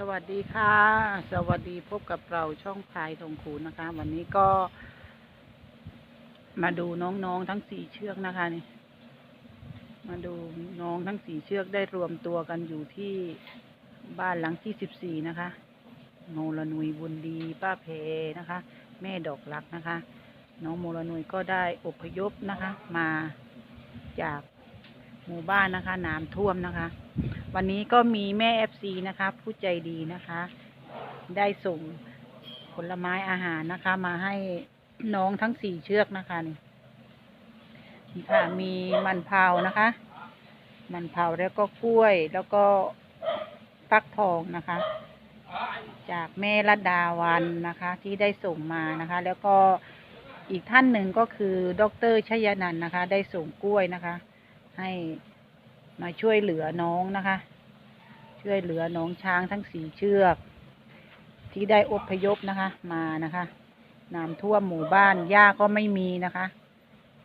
สวัสดีค่ะ สวัสดีพบกับเราช่องพายทองคูณนะคะ วันนี้ก็ มาดูน้องๆทั้งสี่เชือกนะคะนี่ มาดูน้องทั้งสี่เชือกได้รวมตัวกันอยู่ที่บ้านหลังที่สิบสี่นะคะโมลนุยบุญดีป้าเพนะคะ แม่ดอกรักนะคะ น้องโมลนุยก็ได้อพยพนะคะ มาจากหมู่บ้านนะคะน้ำท่วมนะคะ วันนี้ก็มีแม่เอฟซีนะคะ ผู้ใจดีนะคะ ได้ส่งผลไม้อาหารนะคะ มาให้น้องทั้งสี่เชือกนะคะนี่นี่ค่ะมีมันเผานะคะ มันเผาแล้วก็กล้วยแล้วก็ฟักทองนะคะ จากแม่รัดดาวันนะคะ ที่ได้ส่งมานะคะ แล้วก็อีกท่านหนึ่งก็คือดรชยนันนะคะ ได้ส่งกล้วยนะคะ ให้ มาช่วยเหลือน้องนะคะ ช่วยเหลือน้องช้างทั้งสี่เชือก ที่ได้อพยพนะคะ มานะคะน้ำท่วมหมู่บ้านหญ้าก็ไม่มีนะคะ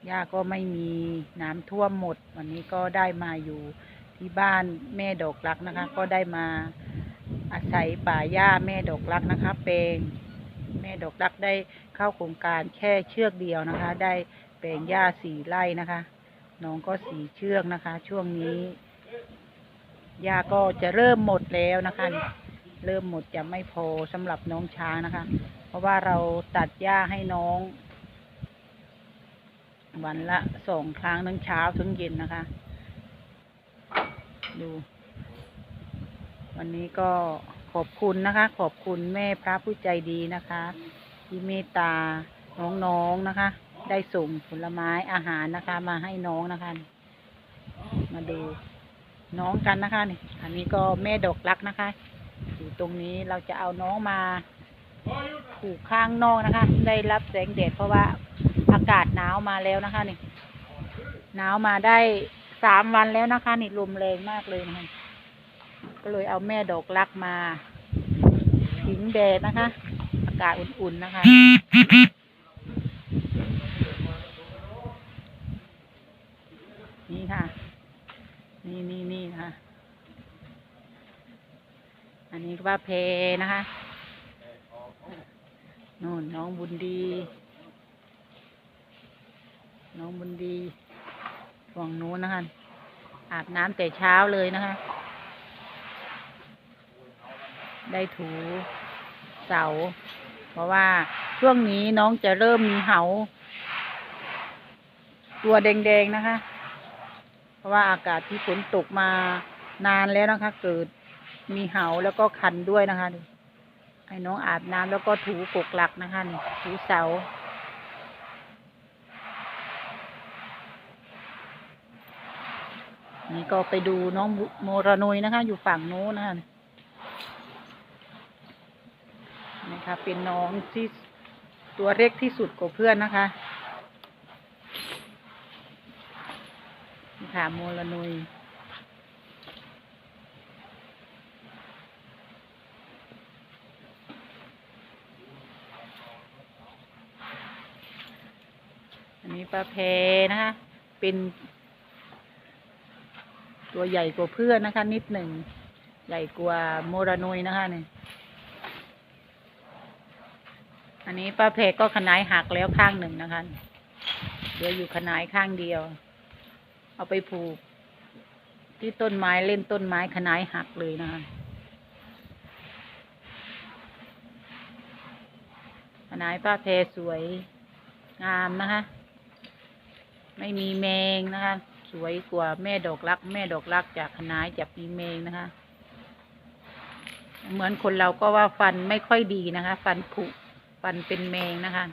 หญ้าก็ไม่มีน้ำท่วมหมด วันนี้ก็ได้มาอยู่ที่บ้านแม่ดอกรักนะคะ ก็ได้มาอาศัยป่าหญ้าแม่ดอกรักนะคะ เป็นแม่ดอกรักได้เข้าโครงการแค่เชือกเดียวนะคะ ได้แปลงหญ้าสี่ไร่นะคะ น้องก็สีเชือกนะคะ ช่วงนี้หญ้าก็จะเริ่มหมดแล้วนะคะ เริ่มหมดจะไม่พอสำหรับน้องช้างนะคะ เพราะว่าเราตัดหญ้าให้น้อง วันละสองครั้งทั้งเช้าทั้งเย็นนะคะ ดู วันนี้ก็ขอบคุณนะคะ ขอบคุณแม่พระผู้ใจดีนะคะ ที่เมตตาน้องๆนะคะ ได้ส่งผลไม้อาหารนะคะ มาให้น้องนะคะ มาดูน้องกันนะคะนี่อันนี้ก็แม่ดอกรักนะคะอยู่ตรงนี้เราจะเอาน้องมาผูกข้างนอกนะคะ ได้รับแสงแดดเพราะว่าอากาศหนาวมาแล้วนะคะนี่หนาวมาได้สามวันแล้วนะคะ นี่ลมแรงมากเลยนะคะก็เลยเอาแม่ดอกรักมาผิงแดดนะคะ อากาศอุ่นๆนะคะ นี่ค่ะ นี่นี่นี่ค่ะ้าเพนะคะ นู่นน้องบุญดี น้องบุญดีฝั่งนู้นนะคะ อาบน้ำแต่เช้าเลยนะคะ ได้ถูเสา เพราะว่าช่วงนี้น้องจะเริ่มมีเหา ตัวแดงๆนะคะ เพราะว่าอากาศที่ฝนตกมานานแล้วนะคะ เกิด มีเหาแล้วก็คันด้วยนะคะนี่ให้น้องอาบน้ำแล้วก็ถูกกหลักนะคะนี่ถูเสา นี่ก็ไปดูน้องโมรนุยนะคะ อยู่ฝั่งโน้นนะคะนี่ค่ะเป็นน้องที่ตัวเล็กที่สุดกว่าเพื่อนนะคะนี่ค่ะโมลนุย ปลาแพนะคะเป็น ตัวใหญ่กว่าเพื่อนนะคะ นิดหนึ่ง ใหญ่กว่าโมรานุยนะคะเนี่ยอันนี้ปลาแพก็ขนายหักแล้วข้างหนึ่งนะคะเหลืออยู่ขนายข้างเดียว เอาไปผูก ที่ต้นไม้เล่นต้นไม้ขนายหักเลยนะคะขนายป้าแพสวยงามนะคะ ไม่มีแมงนะคะ สวยกว่าแม่ดอกรัก แม่ดอกรักจากขนายจากมีแมงนะคะ เหมือนคนเราก็ว่าฟันไม่ค่อยดีนะคะ ฟันผุฟันเป็นแมงนะคะ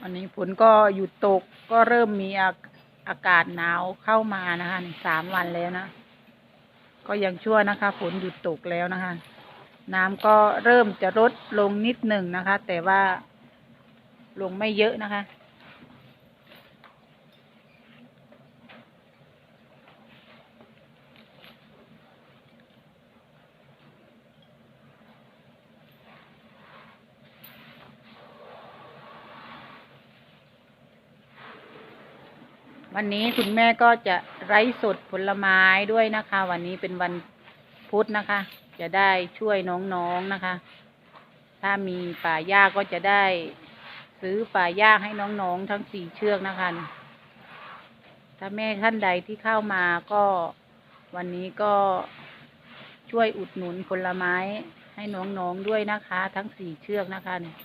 วันนี้ฝนก็หยุดตกก็เริ่มมีอากาศหนาวเข้ามานะคะสามวันแล้วนะ ก็ยังชั่วนะคะ ฝนหยุดตกแล้วนะคะ น้ำก็เริ่มจะลดลงนิดหนึ่งนะคะ แต่ว่าลงไม่เยอะนะคะ วันนี้คุณแม่ก็จะ ไร้สดผลไม้ด้วยนะคะ วันนี้เป็นวันพุธนะคะ จะได้ช่วยน้องๆนะคะ ถ้ามีป่าหญ้าก็จะได้ซื้อป่าหญ้าให้น้องๆทั้งสี่เชือกนะคะ ถ้าแม่ท่านใดที่เข้ามาก็วันนี้ก็ช่วยอุดหนุนผลไม้ให้น้องๆด้วยนะคะ ทั้งสี่เชือกนะคะเนี่ย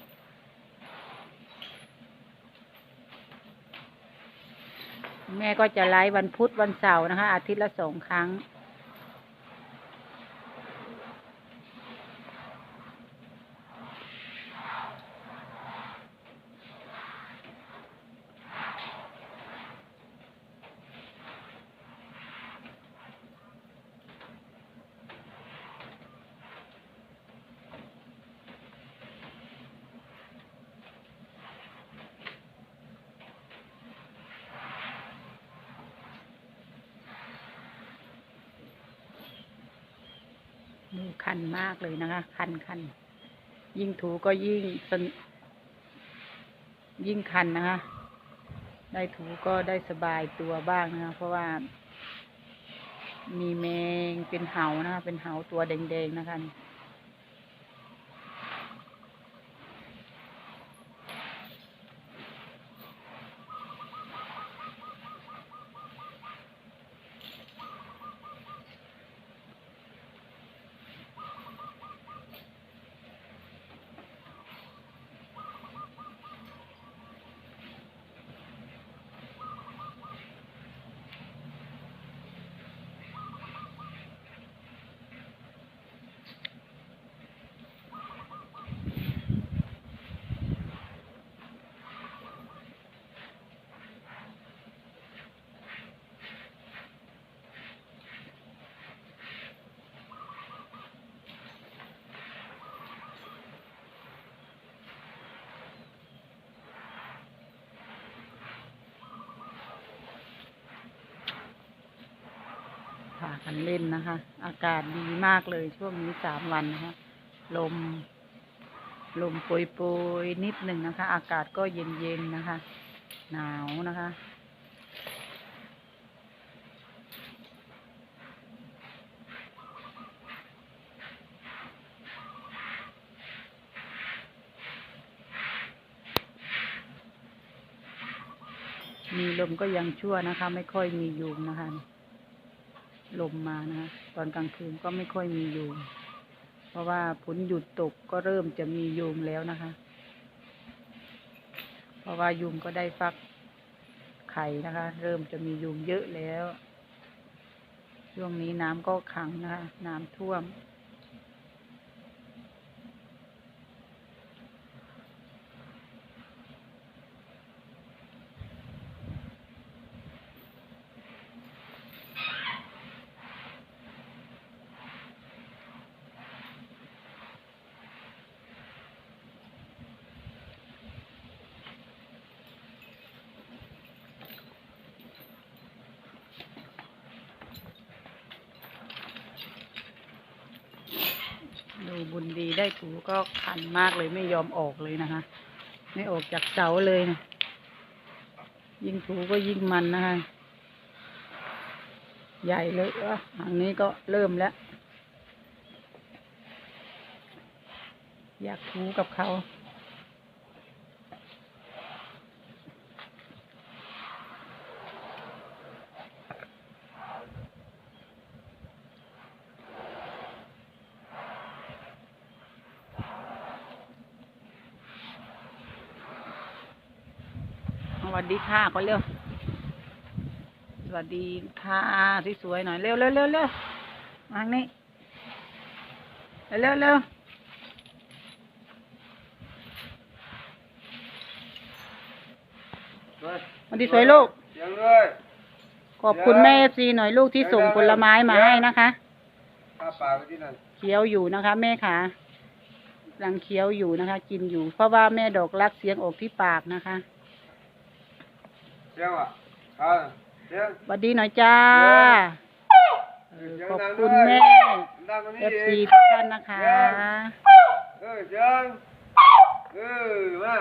แม่ก็จะไลฟ์วันพุธวันเสาร์นะคะ อาทิตย์ละสองครั้ง มือคันมากเลยนะคะ คันคัน ยิ่งถูก็ยิ่งสนยิ่งคันนะคะ ได้ถูก็ได้สบายตัวบ้างนะคะ เพราะว่า มีแมงเป็นเหานะคะเป็นเหาตัวแดงๆนะคะ กันเล่นนะคะ อากาศดีมากเลยช่วงนี้สามวันนะคะลม ลมโปรยๆนิดหนึ่งนะคะ อากาศก็เย็นๆนะคะ หนาวนะคะ มีลมก็ยังชั่วนะคะ ไม่ค่อยมียุงนะคะ ลมมานะคะตอนกลางคืนก็ไม่ค่อยมียุงเพราะว่าฝนหยุดตกก็เริ่มจะมียุงแล้วนะคะ เพราะว่ายุงก็ได้ฟักไข่นะคะ เริ่มจะมียุงเยอะแล้ว ช่วงนี้น้ำก็ขังนะคะ น้ำท่วม ดู บุญดีได้ถูก็คันมากเลยไม่ยอมออกเลยนะคะ ไม่ออกจากเสาเลยนะยิ่งถูก็ยิ่งมันนะคะ ใหญ่เลยอะทางนี้ก็เริ่มแล้ว อยากถูกับเขา ส วัสดีค่ะก็เร็ว สวัสดีค่ะที่สวยๆหน่อยเร็วเร็วเร็วเร็วมาทางนี้เร็วเร็วเร็วสวัสดีสวยลูกยังเลยขอบคุณแม่ซีหน่อยลูกที่ส่งผลไม้มาให้นะคะข้าปลาไปที่นั่นเคี้ยวอยู่นะคะแม่ค่ะกำลังเคี้ยวอยู่นะคะ กินอยู่ เพราะว่าแม่ดอกรักเสียงออกที่ปากนะคะ เสียงอะอ่าเสียงสวัสดีหน่อยจ้าเออขอบคุณแม่ดังกว่านี้เอฟอีซีกทุกท่านนะคะ เออเสียงเออมา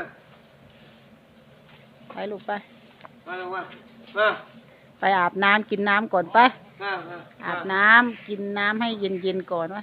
ไปลูกไป มาลงมา มาไปอาบน้ำกินน้ำก่อนไป มามาอาบน้ำกินน้ำให้เย็นๆก่อนวะ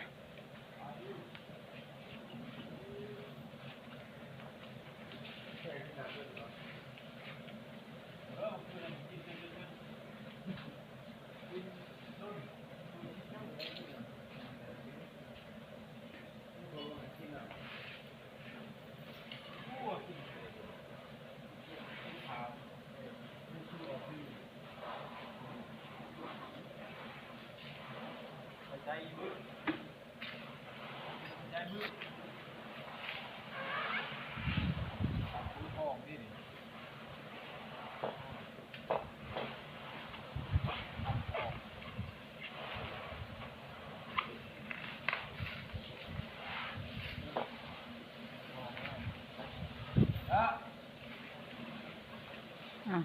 อะ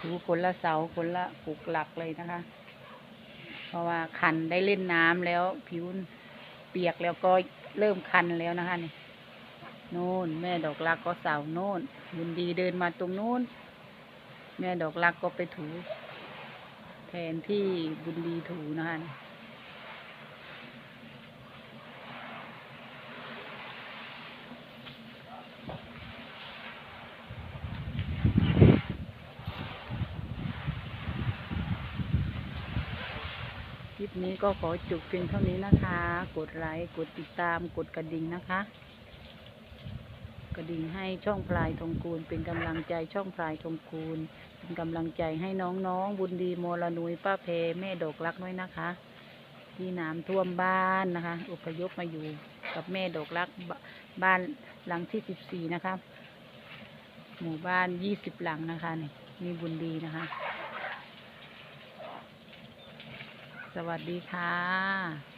ถูคนละเสาคนละปลุกหลักเลยนะคะ เพราะว่าคันได้เล่นน้ำแล้ว ผิวเปียกแล้วก็เริ่มคันแล้วนะคะนี่โน่น แม่ดอกรักก็สาวโน่นบุญดีเดินมาตรงโน้น แม่ดอกรักก็ไปถู แทนที่บุญดีถูนะคะ ปนี้ก็ขอจบเพียงเท่านี้นะคะ กดไลค์ กดติดตาม กดกระดิ่งนะคะ กระดิ่งให้ช่องพลายทองคูณเป็นกำลังใจช่องพลายทองคูณเป็นกำลังใจให้น้องๆ บุญดีโมลนุยป้าเพแม่ดอกรักด้วยนะคะ ที่น้ำท่วมบ้านนะคะ อพยพมาอยู่กับแม่ดอกรักบบ้านหลังที่สิบสี่นะคะ หมู่บ้านยี่สิบหลังนะคะนี่มีบุญดีนะคะ สวัสดีค่ะ